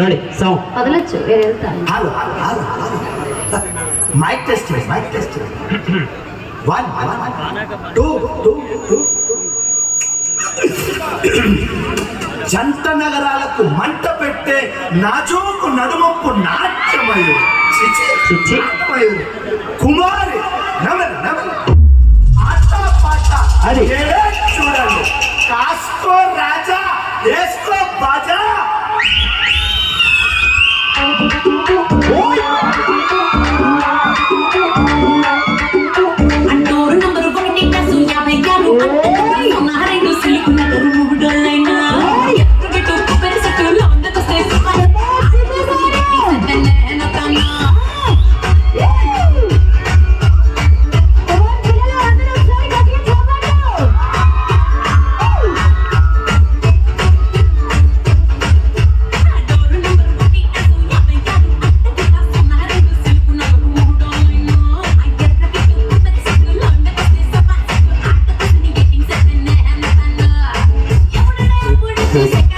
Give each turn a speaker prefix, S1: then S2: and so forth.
S1: Ready sound
S2: వదలొచ్చు వేరే వెళ్తాను
S3: hello hello hello hello mike test mike test one two two two జంట నగరాలకు మంట పెట్టే నాజూకు నడుమొప్పు నాట్యమయుడు చిచి
S1: చిచి.
S3: Music.